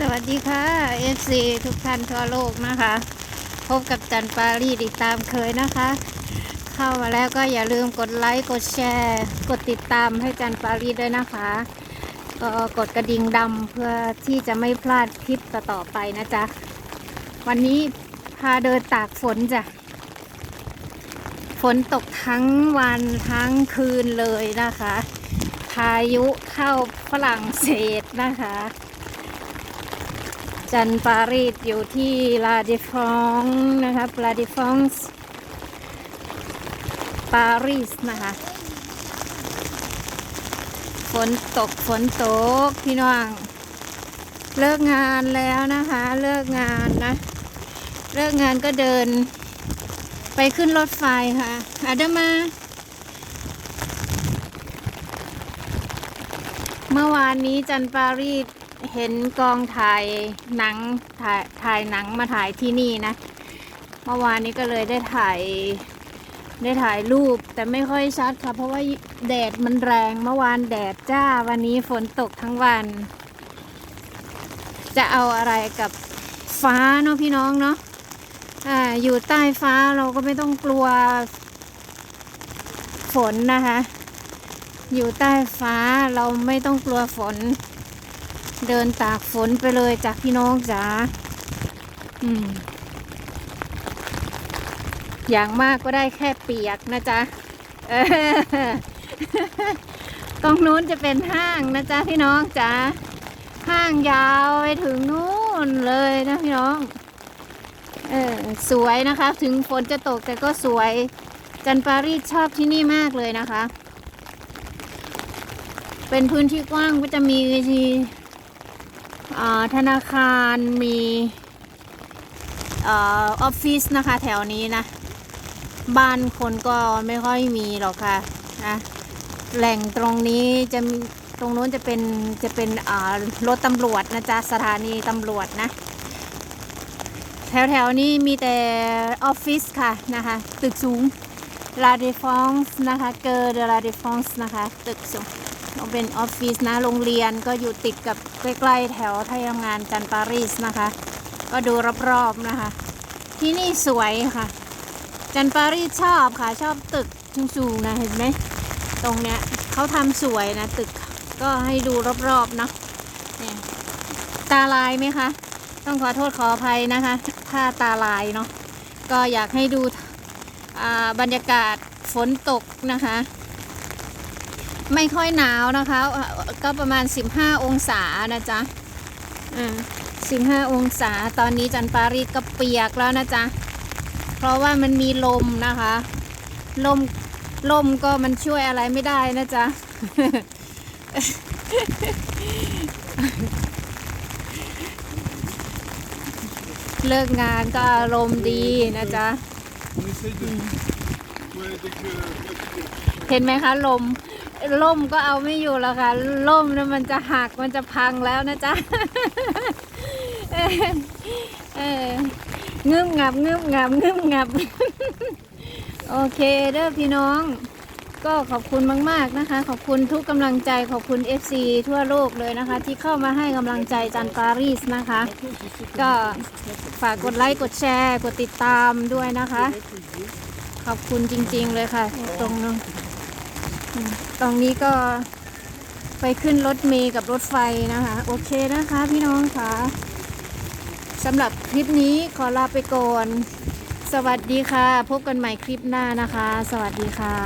สวัสดีค่ะ FC ทุกท่านทั่วโลกนะคะ พบกับจันปารีติดตามเคยนะคะ เข้ามาแล้วก็อย่าลืมกดไลค์ กดแชร์ กดติดตามให้จันปารีด้วยนะคะก็กดกระดิ่งดำเพื่อที่จะไม่พลาดคลิปต่อๆไปนะจ๊ะ วันนี้พาเดินตากฝนจ้ะ ฝนตกทั้งวันทั้งคืนเลยนะคะ พายุเข้าฝรั่งเศสนะคะ จันปารีสอยู่ที่ลาดิฟองนะคะลาดิฟองส์ปารีสนะคะ ฝนตกฝนตกพี่น้อง เลิกงานแล้วนะคะ เลิกงานนะ เลิกงานก็เดิน ไปขึ้นรถไฟค่ะอาดมา เมื่อวานนี้จันปารีส เห็นกองถ่ายหนังถ่ายถ่ายหนังมาถ่ายที่นี่นะ เมื่อวานนี้ก็เลยได้ถ่ายได้ถ่ายรูปแต่ไม่ค่อยชัดค่ะ เพราะว่าแดดมันแรงเมื่อวานแดดจ้าวันนี้ฝนตกทั้งวัน จะเอาอะไรกับฟ้าเนาะพี่น้องเนาะอ่าอยู่ใต้ฟ้าเราก็ไม่ต้องกลัวฝนนะคะ อยู่ใต้ฟ้าเราไม่ต้องกลัวฝน เดินตากฝนไปเลยจากพี่น้องจ๋าอืม อย่างมากก็ได้แค่เปียกนะจ๊ะตรงนู้นจะเป็นห้างนะจ๊ะพี่น้องจ๋าห้างยาวไปถึงนู้นเลยนะพี่น้อง เออสวยนะคะ ถึงฝนจะตกแต่ก็สวย จันปารีสชอบที่นี่มากเลยนะคะ เป็นพื้นที่กว้างก็จะมีที่ ธนาคารมีออฟฟิศนะคะแถวนี้นะ บ้านคนก็ไม่ค่อยมีหรอกค่ะนะแหล่งตรงนี้จะมีตรงนู้นจะเป็นจะเป็นรถตำรวจนะจ๊ะสถานีตำรวจนะ แถวแถวๆนี้มีแต่ออฟฟิศค่ะนะคะตึกสูงลาเดฟองส์นะคะเกอร์เดลาเดฟองส์นะคะตึกสูง เป็นออฟฟิศนะโรงเรียนก็อยู่ติดกับใกล้ๆแถวที่ทำงานจันปารีสนะคะ ก็ดูรอบๆนะคะ ที่นี่สวยค่ะ จันปารีสชอบค่ะชอบตึกสูงๆนะเห็นไหมตรงเนี้ยเขาทำสวยนะตึกก็ให้ดูรอบๆเนาะเนี่ยตาลายไหมคะ ต้องขอโทษขออภัยนะคะ ถ้าตาลายเนาะก็อยากให้ดูบรรยากาศฝนตกนะคะ ไม่ค่อยหนาวนะคะเอ่อก็ประมาณ 15 องศานะจ๊ะอ่า15องศาตอนนี้จันปารีสก็เปียกแล้วนะจ๊ะ เพราะว่ามันมีลมนะคะ ลมลมก็มันช่วยอะไรไม่ได้นะจ๊ะ เลิกงานก็อารมณ์ดีนะจ๊ะ On essaye de. Ouais, dès que. dès que- เห็นไหมคะลม ล่มก็เอาไม่อยู่แล้วค่ะ ล่มเนี่ยมันจะหักมันจะพังแล้วนะจ๊ะเออเงึมงับงึมงับงึมงับ โอเคเด้อพี่น้อง ก็ขอบคุณมาก ๆนะคะ ขอบคุณทุกกำลังใจขอบคุณ FC ทั่วโลกเลยนะคะ ที่เข้ามาให้กำลังใจจันปารีสนะคะ ก็ฝากกดไลค์กดแชร์ กดติดตามด้วยนะคะ ขอบคุณจริง ๆ เลยค่ะ ตรงนู้นอืม ตรงนี้ก็ไปขึ้นรถเมย์กับรถไฟนะคะ โอเคนะคะพี่น้องค่ะสำหรับคลิปนี้ขอลาไปก่อน สวัสดีค่ะ พบกันใหม่คลิปหน้านะคะ สวัสดีค่ะ